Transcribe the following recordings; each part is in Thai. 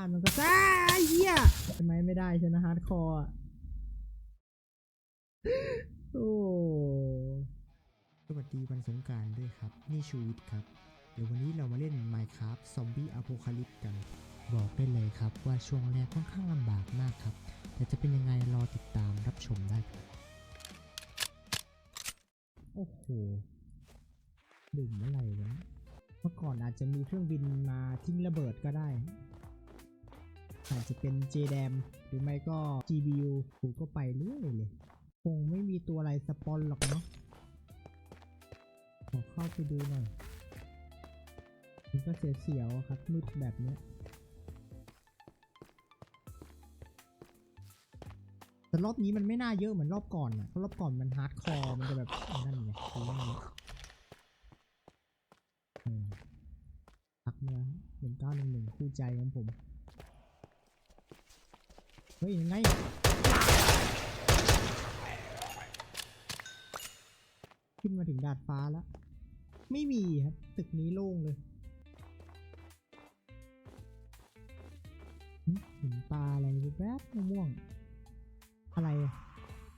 านมันก็ซ่าเหี้ยทำไมไม่ได้ใช่ไหมฮาร์ดคอร์โอ้สวัสดีวันสงการด้วยครับ นี่ชูวิทย์ครับ เดี๋ยววันนี้เรามาเล่น Minecraft Zombie Apocalypse กัน บอกได้เลยครับว่าช่วงแรกค่อนข้างลำบากมากครับ แต่จะเป็นยังไงรอติดตามรับชมได้ครับ โอ้โหดื่มอะไรวะเมื่อก่อนอาจจะมีเครื่องบินมาทิ้งระเบิดก็ได้ อาจจะเป็น JDAM หรือไม่ก็ GBU กูก็ไปเรื่อยเลย คงไม่มีตัวอะไรสปอนหรอกเนาะขอเข้าไปดูหน่อยมันก็เสียวๆครับ มืดแบบนี้แต่รอบนี้มันไม่น่าเยอะเหมือนรอบก่อนอะเพราะรอบก่อนมันฮาร์ดคอร์มันจะแบบนั่นไงคือนั่นแหละอืมพักเมื่อหนึ่งเก้าหนึ่งหนึ่งคู่ใจของผม เฮ้ยยังไงขึ้นมาถึงดาดฟ้าแล้ว ไม่มีครับ ตึกนี้โล่งเลยหึเห็นปลาอะไรแวบม่วง อะไร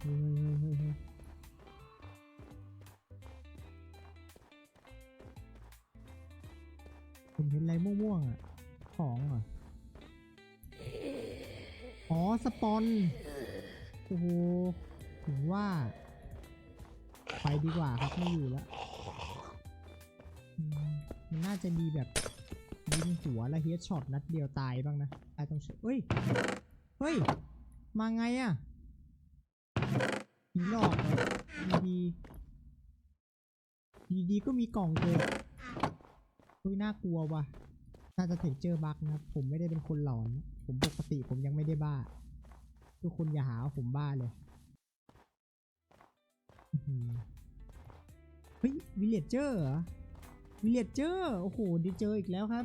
เฮ้ยเฮ้ยเฮ้ยเฮ้ยเฮ้ยผมเห็นอะไรม่วงๆอะ สปอนโอ้โหถึงว่า ไปดีกว่าครับไม่อยู่แล้ว มันน่าจะมีแบบยิงหัวแล้วเฮดช็อตนัดเดียวตายบ้างนะไอ้ต้องเชเฮ้ย เฮ้ย มาไงอะ่ะผีหลอกเหรอดีดีดีก็มีกล่องเกิดเฮ้ยน่ากลัวว่ะ น่าจะเทคเจอ์บักนะครับ ผมไม่ได้เป็นคนหลอน ผมปกติผมยังไม่ได้บ้า ทุกคนอย่าหาว่าผมบ้าเลยเฮ้ยวิลเลจเจอร์เหรอวิลเลจเจอร์โอ้โหได้เจออีกแล้วครับ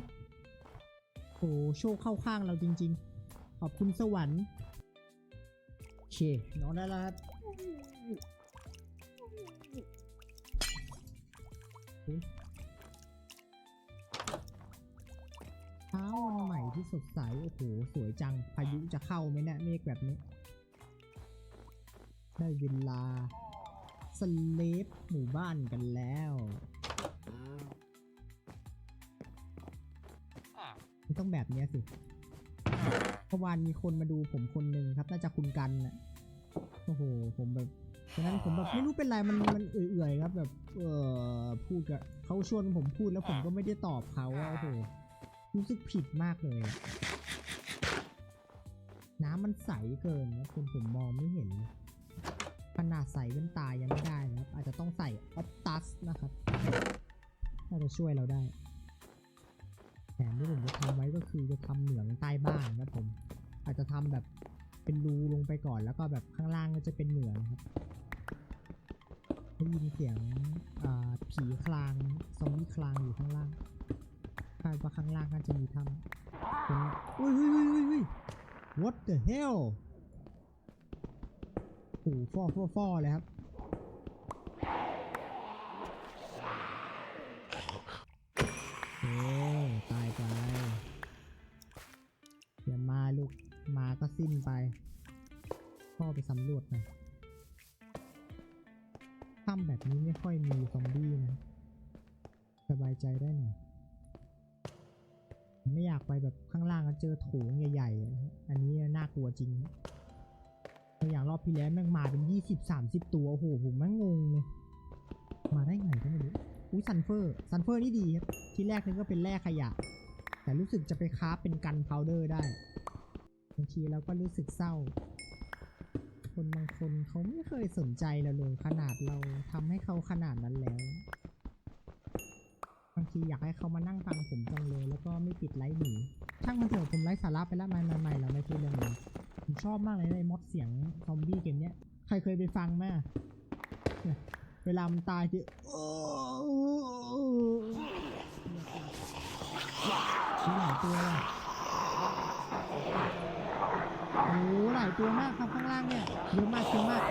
โอ้โชคเข้าข้างเราจริง ๆ ขอบคุณสวรรค์โอเคนอนได้แล้วครับเฮ้ วันใหม่ที่สดใส โอ้โห สวยจัง พายุจะเข้าไหมเนี่ยเมฆแบบนี้ ได้เวลาสเลฟหมู่บ้านกันแล้วมันต้องแบบนี้สิเมื่อวานมีคนมาดูผมคนหนึ่งครับ น่าจะคุณกันนะโอ้โห ผมแบบตอนนั้นผมแบบไม่รู้เป็นไรมันมันเอื่อยๆครับ แบบ เออพูดกับเขาชวนผมพูดแล้วผมก็ไม่ได้ตอบเขาอะโอ้โห รู้สึกผิดมากเลยอะน้ำมันใสเกินนะคนผมมองไม่เห็น ขนาดใส่แว่นตายังไม่ได้นะครับ อาจจะต้องใส่ออ t ตัสนะครับน่าจะช่วยเราได้ แผนที่ผมจะทำไว้ก็คือจะทำเหมืองใต้บ้านครับผม อาจจะทำแบบเป็นรูลงไปก่อนแล้วก็แบบข้างล่างก็จะเป็นเหมืองครับได้ยินเสียงผีคลางซอมบี้คลางอยู่ข้างล่าง คาดว่าข้างล่างน่าจะมีถ้ำเป็นอุ้ยอุ้ยอุ้ยอุ้ย what the hell โอ้หฟอฟอฟอเลยครับเอ้ตายไปอย่ามาลูกมาก็สิ้นไป พ่อไปสำรวจหน่อยถ้ำแบบนี้ไม่ค่อยมีซอมบี้นะ สบายใจได้หน่อย ไม่อยากไปแบบข้างล่างก็เจอโถงใหญ่ๆ อันนี้น่ากลัวจริง อย่างรอบที่แล้วแม่งมาเป็นยี่สิบสามสิบตัว โอ้โหผมแม่งงงเลยมาได้ไงก็ไม่รู้อุ้ยซันเฟอร์ซันเฟอร์นี่ดีครับ ที่แรกนึกว่าเป็นแร่ขยะ แต่รู้สึกจะไปคราเป็นกันพาวเดอร์ได้บางทีเราก็รู้สึกเศร้า คนบางคนเขาไม่เคยสนใจเราเลยขนาดเราทำให้เขาขนาดนั้นแล้ว ทีอยากให้เขามานั่งฟังผมจังเลย แล้วก็ไม่ปิดไลฟ์หนีช่างมันเถอะผมไลฟ์สาระไปแล้วไม่ไม่ไม่เราไม่พูดเรื่องนี้ผมชอบมากเลยในมอดเสียงซอมบี้เกมเนี้ยใครเคยไปฟังไหมเวลามันตายทีโอ้มีหลายตัวเลยโอ้โหหลายตัวมากครับข้างล่างเนี่ยเยอะมากเยอะมาก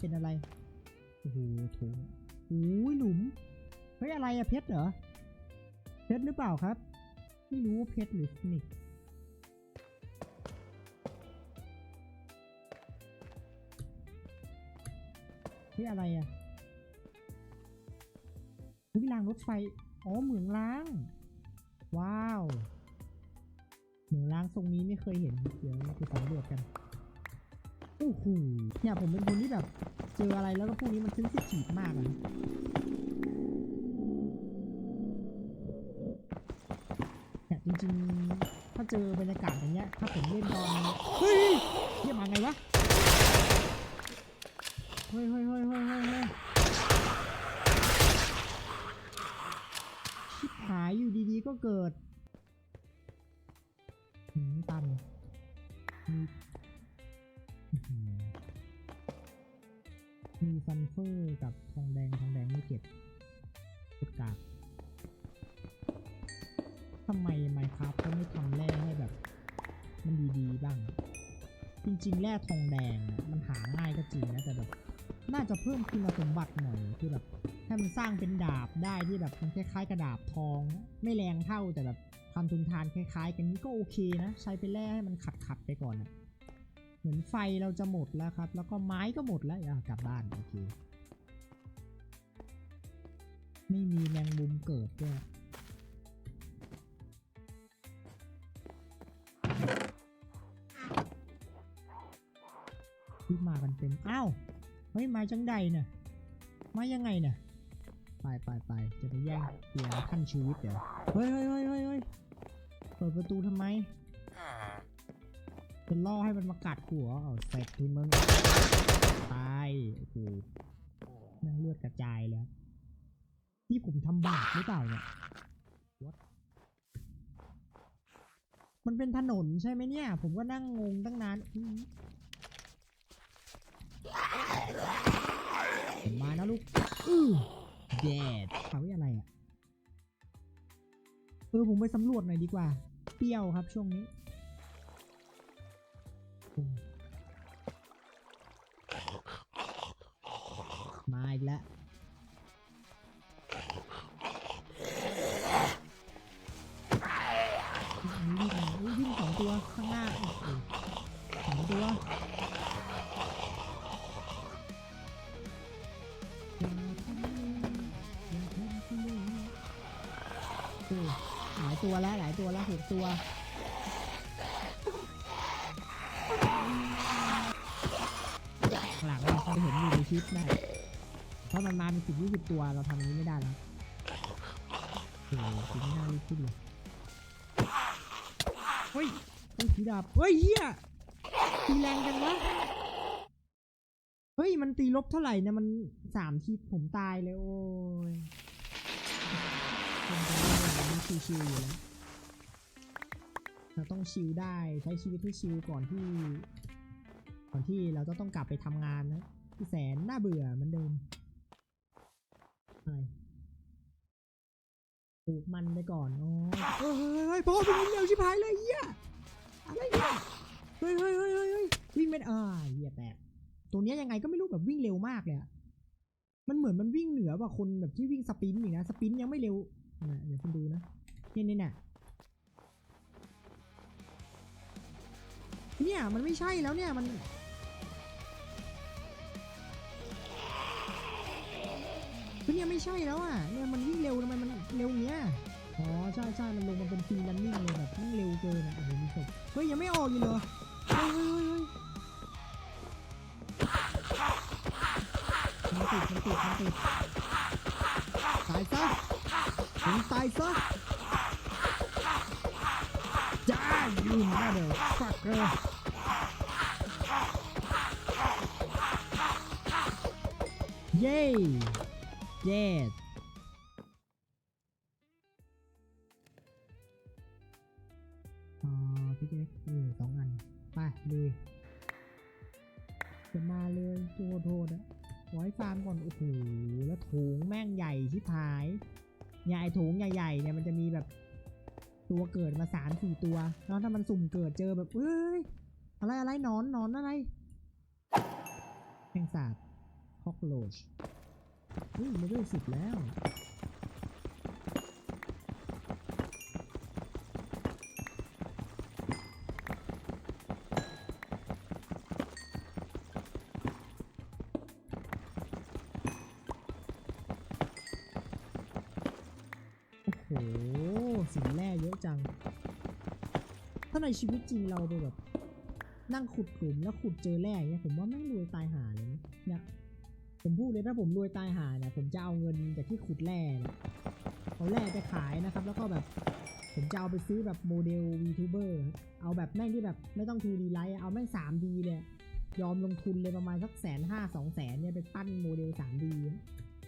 เป็นอะไร โอ้โหโถงโอ้ยหลุม เฮ้ย อะไรอะเพชรเหรอ เพชรหรือเปล่าครับ ไม่รู้ว่าเพชรหรือฟินิกเฮ้ย อะไรอะวิรางรถไฟ อ๋อ เหมืองล้าง ว้าว เหมืองล้างทรงนี้ไม่เคยเห็น เดี๋ยวไปสำรวจกัน โอ้โหเนี่ยผมเป็นคนที่แบบ เจออะไรแล้วก็พวกนี้มันเซนซิทีฟมากอะเนี่ยจริงๆ ถ้าเจอบรรยากาศอย่างเงี้ย ถ้าผมเล่นตอนเฮ้ยเฮียมาไงวะ เฮ้ยเฮ้ยเฮ้ยเฮ้ยเฮ้ยชิบหายอยู่ดีๆก็เกิดหืมตันมี ซันเฟอร์กับทองแดงทองแดงไม่เก็บพุดกากทำไมไมครับก็ไม่ทำแร่ให้แบบ มันดีๆบ้าง จริงๆแร่ทองแดงมันหาง่ายก็จริงนะแต่แบบน่าจะเพิ่มคุณสมบัติหน่อยคือแบบให้มันสร้างเป็นดาบได้ที่แบบมันคล้ายๆกระดาบทอง ไม่แรงเท่าแต่แบบความทนทานคล้ายๆ กันนี้ก็โอเคนะ ใช้ไปแร่ให้มันขัดๆไปก่อนนะ เหมือนไฟเราจะหมดแล้วครับ แล้วก็ไม้ก็หมดแล้วกลับบ้านโอเคไม่มีแมงมุมเกิดด้วยขึ้นมากันเต็มอ้าวเฮ้ยไม้จังใดเนี่ยไม้ยังไงเนี่ยไปไปไปจะไปแย่งเตียงท่านชีวิตเดี๋ยวเฮ้ยเฮ้ยเฮ้ยเฮ้ยเปิดประตูทำไม จะล่อให้มันมากัดหัวเอาเสร็จที่มึงตายโอ้โหนั่งเลือดกระจายแล้ว ที่ผมทำบาปหรือเปล่าเนี่ย What? มันเป็นถนนใช่ไหมเนี่ย ผมก็นั่งงงตั้งนานมานะลูกอือแดดเขาว่าอะไรอะเออผมไปสำรวจหน่อยดีกว่า เปรี้ยวครับช่วงนี้ มาอีกแล้ววิ่งมาอุ๊ยวิ่งสองตัวข้างหน้าสองตัวหลายตัวแล้วหลายตัวแล้วหกตัว เคยเห็นอยู่ในคลิปได้ เพราะมันมาเป็นสิบยี่สิบตัวเราทำนี้ไม่ได้แล้วโอ้โหคุณไม่น่ารีบขึ้นเลยเฮ้ยต้องถือดาบเฮ้ยเฮียตีแรงจังวะ เฮ้ย มันตีลบเท่าไหร่เนะมันสามทีผมตายเลยโอ้ยผมตายเลยมันชิวๆอยู่แล้ว เราต้องชิลได้ใช้ชีวิตให้ชิลก่อนที่ ก่อนที่เราจะต้องกลับไปทำงานนะ ที่แสนน่าเบื่อเหมือนเดิมอะไรปลูกมันไปก่อนอ๋อเฮ้ยเฮ้ยพ่อเป็นเร็วชิบหายเลยเฮียอะไรเนี่ยเฮ้ยเฮ้ยเฮ้ยเฮ้ยวิ่งเป็นอ่าเฮียแตกตัวเนี้ยยังไงก็ไม่รู้แบบวิ่งเร็วมากเลยอะมันเหมือนมันวิ่งเหนือกว่าคนแบบที่วิ่งสปินต์อีกนะสปินยังไม่เร็วนะเดี๋ยวคุณดูนะเนี่ยเนี่ยเนี่ยเนี่ยมันไม่ใช่แล้วเนี่ยมัน เนี่ยไม่ใช่แล้วอะเนี่ยมันวิ่งเร็วทำไมมันเร็วเงี้ยอ๋อใช่ใช่มันลงมาเป็นฟรีรันนิ่งเลยแบบมันเร็วเกินอะโอ้โหมีศพเฮ้ยยังไม่ออกอยู่เลยเฮ้ยเฮ้ยเฮ้ยเฮ้ยมันติดมันติดมันติดตายซะถึงตายซะจ้าลืมมาเดี๋ยวฟักเลยเย้ เย็ดอ่าพี่เจ๊นี่สองอัน ไปลุยจะมาเลยโทษโทษนะขอให้ฟาร์มก่อน โอ้โห แล้วถุงแม่งใหญ่ชิบหายเนี่ถุงใหญ่ๆเนี่ยมันจะมีแบบตัวเกิดมาสามสี่ตัว แล้วถ้ามันสุ่มเกิดเจอแบบเอ้ย อะไรอะไรหนอนหนอนอะไรแมงสาบคอกโลช เฮ้ยไม่ได้สิบแล้ว โอ้โห สินแร่เยอะจัง ถ้าในชีวิตจริงเราไปแบบ นั่งขุดหลุมแล้วขุดเจอแร่เนี่ยผมว่าแม่งรวยตายหาเลย ผมพูดเลยถ้าผมรวยตายหาเนี่ยผมจะเอาเงินจากที่ขุดแร่เนี่ยเอาแร่ไปขายนะครับ แล้วก็แบบผมจะเอาไปซื้อแบบโมเดล VTuber เอาแบบแม่งที่แบบไม่ต้อง 2D ไลท์เอาแม่ง 3D เลยยอมลงทุนเลยประมาณสักแสนห้าสองแสนเนี่ยไปปั้นโมเดล 3D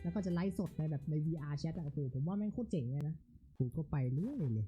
แล้วก็จะไลฟ์สดในแบบใน VR chat อะโอ้โหผมว่าแม่งโคตรเจ๋งเลยนะกูก็ไปเรื่อยเลย